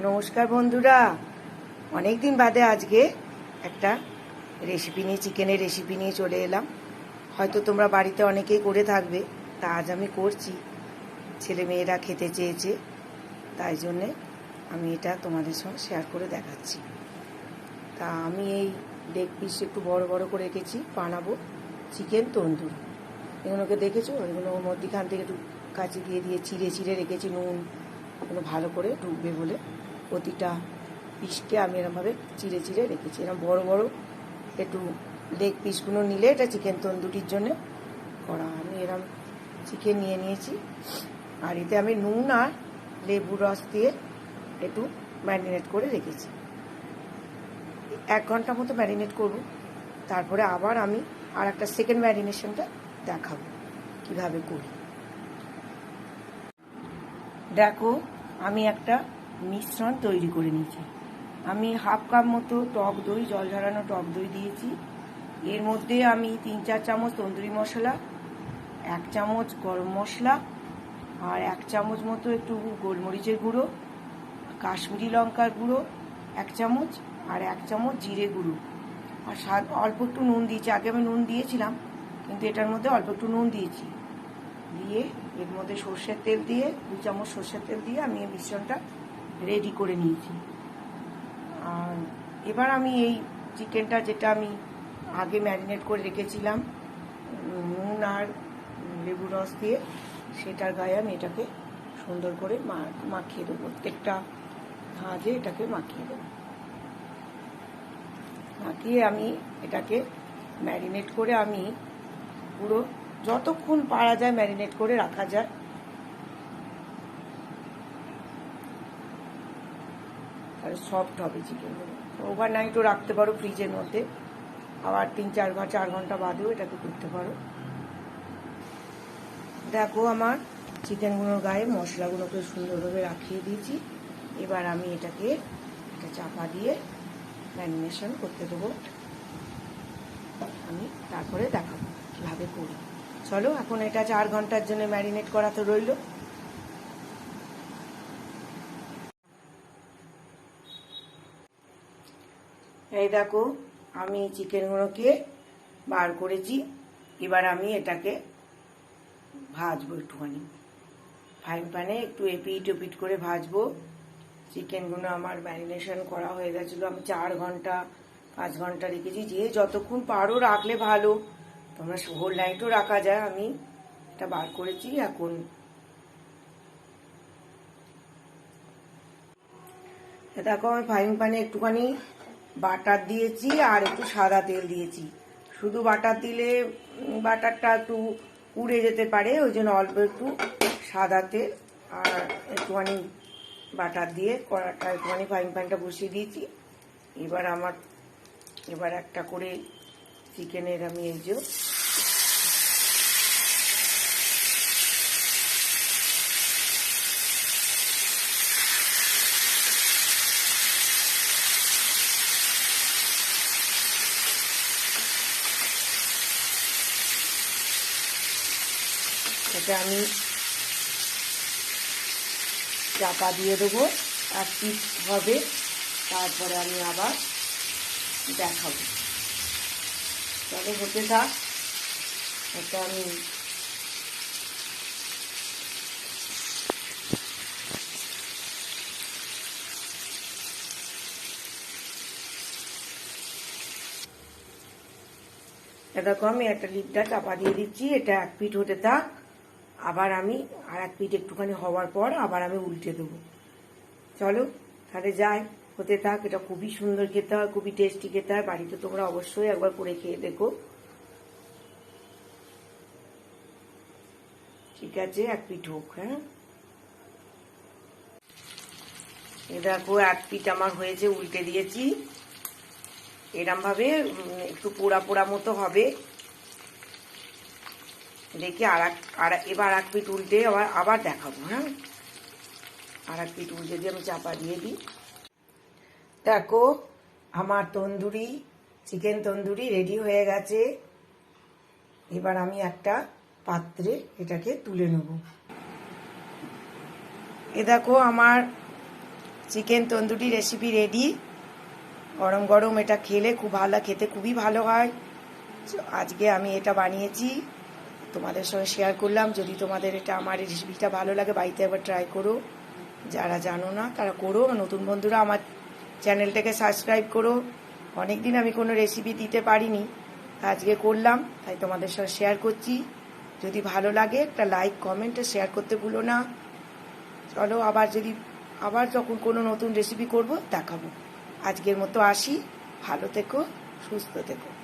নমস্কার বন্ধুরা। অনেক দিন বাদে আজকে একটা রেসিপি নিয়ে, চিকেনের রেসিপি নিয়ে চলে এলাম। হয়তো তোমরা বাড়িতে অনেকেই করে থাকবে, তা আজ আমি করছি। ছেলে মেয়েরা খেতে চেয়েছে, তাই জন্যে আমি এটা তোমাদের সঙ্গে শেয়ার করে দেখাচ্ছি। তা আমি এই লেগ পিস একটু বড় বড় করে রেখেছি, বানাবো। চিকেন তন্দুরি। এগুলোকে দেখেছ? এগুলো মধ্যিখান থেকে একটু কাঁচি দিয়ে দিয়ে চিড়ে চিড়ে রেখেছি নুন। এগুলো ভালো করে ঢুকবে বলে। প্রতিটা পিসকে আমি এরমভাবে চিড়ে চিড়ে রেখেছি। এরকম বড় বড় একটু লেগ পিসগুলো নিলে এটা চিকেন তন্দুরির জন্য করা। আমি এরম চিকেন নিয়ে নিয়েছি। আর এতে আমি নুন আর লেবু রস দিয়ে একটু ম্যারিনেট করে রেখেছি। এক ঘণ্টা মতো ম্যারিনেট করব। তারপরে আবার আমি আর একটা সেকেন্ড ম্যারিনেশনটা দেখাবো কীভাবে করি। দেখো, আমি একটা মিশ্রণ তৈরি করে নিয়েছি। আমি হাফ কাপ মতো টক দই, জল ঝরানো টক দই দিয়েছি। এর মধ্যে আমি তিন, চার চামচ তন্দুরি মশলা, এক চামচ গরম মশলা আর এক চামচ মতো একটু গোলমরিচের গুঁড়ো, কাশ্মীরি লঙ্কার গুঁড়ো, এক চামচ আর এক চামচ জিরে গুঁড়ো। আর স্বাদ, অল্প একটু নুন দিয়েছি। আগে আমি নুন দিয়েছিলাম, কিন্তু এটার মধ্যে অল্প একটু নুন দিয়েছি। দিয়ে এর মধ্যে সর্ষের তেল দিয়ে, দু চামচ সর্ষের তেল দিয়ে আমি এই মিশ্রণটা রেডি করে নিয়েছি। আর এবার আমি এই চিকেনটা যেটা আমি আগে ম্যারিনেট করে রেখেছিলাম, নুন আর লেবু রস দিয়ে, সেটার গায়ে আমি এটাকে সুন্দর করে মাখিয়ে দেবো। প্রত্যেকটা ভাজে এটাকে মাখিয়ে দেবো। মাখিয়ে আমি এটাকে ম্যারিনেট করে আমি পুরো যতক্ষণ পারা যায় ম্যারিনেট করে রাখা যায়। সফট হবে চিকেনগুলো ওভারনাইটও রাখতে পারো ফ্রিজের মধ্যে। আবার তিন চার ঘণ্টা চার ঘণ্টা বাদেও এটাকে করতে পারো। দেখো আমার চিকেনগুলোর গায়ে মশলাগুলোকে সুন্দরভাবে রাখিয়ে দিয়েছি। এবার আমি এটাকে একটা চাপা দিয়ে ম্যারিনেশন করতে দেবো। আমি তারপরে দেখাবো কীভাবে করি। চলো, এখন এটা চার ঘণ্টার জন্য ম্যারিনেট করা তো রইল। এই দেখো, আমি চিকেনগুলোকে বার করেছি। এবার আমি এটাকে ভাজবো একটুখানি। ফ্রাইং প্যানে একটু এপিট ওপিট করে ভাজবো। চিকেনগুলো আমার ম্যারিনেশন করা হয়ে গেছিল। আমি চার ঘণ্টা, পাঁচ ঘণ্টা রেখেছি। যে যতক্ষণ পারো রাখলে ভালো। তোমরা হোল নাইটও রাখা যায়। আমি এটা বার করেছি এখন। দেখো, আমি ফ্রাইং প্যানে একটুখানি বাটার দিয়েছি আর একটু সাদা তেল দিয়েছি। শুধু বাটার দিলে বাটারটা একটু উড়ে যেতে পারে, ওই জন্য অল্প একটু সাদা তেল আর একটুখানি বাটার দিয়ে কড়াটা একটুখানি ফ্রাইং প্যানটা বসিয়ে দিয়েছি। এবার আমার, এবার একটা করে চিকেনের আমি এই যে এটা আমি চাপা দিয়ে দেবো এক পিস হবে, তারপরে আমি আবার দেখাবো। তবে হতে থাক। এটা আমি দেখো, আমি একটা লিপটা চাপা দিয়ে দিচ্ছি। এটা এক পিঠ হতে থাক। আবার আমি আর এক পিঠ একটুখানি হওয়ার পর আবার আমি উল্টে দেবো। চলো, তাহলে যাই, হতে থাক, এটা খুবই সুন্দর খেতে হয়, খুবই টেস্টি খেতে হয়, বাড়িতে তোমরা অবশ্যই একবার করে খেয়ে দেখো। ঠিক আছে, এক পিঠ হোক হ্যাঁ? দেখো, এক পিঠ আমার হয়েছে, উল্টে দিয়েছি। এরম ভাবে একটু পোড়া পোড়া মতো হবে। দেখে আর এক আর এবার এক পিঠ উল্টে আবার আবার দেখাবো হ্যাঁ? আর এক পিঠ উল্টে দিয়ে আমি চাপা দিয়ে দিই। দেখো, আমার তন্দুরি, চিকেন তন্দুরি রেডি হয়ে গেছে। এবার আমি একটা পাত্রে এটাকে তুলে নেব। এ দেখো, আমার চিকেন তন্দুরি রেসিপি রেডি গরম গরম এটা খেলে খুব ভালো খেতে খুবই ভালো হয়। আজকে আমি এটা বানিয়েছি। তোমাদের সঙ্গে শেয়ার করলাম। যদি তোমাদের এটা আমার রেসিপিটা ভালো লাগে, বাড়িতে একবার ট্রাই করো। যারা জানো না, তারা করো। নতুন বন্ধুরা, আমার চ্যানেলটাকে সাবস্ক্রাইব করো। অনেক দিন আমি কোনো রেসিপি দিতে পারিনি আজকে করলাম। তাই তোমাদের সঙ্গে শেয়ার করছি। যদি ভালো লাগে, একটা লাইক কমেন্ট শেয়ার করতে ভুলো না। চলো, আবার যদি, আবার যখন কোনো নতুন রেসিপি করব, দেখাবো। আজকের মতো আসি। ভালো থেকো, সুস্থ থেকো।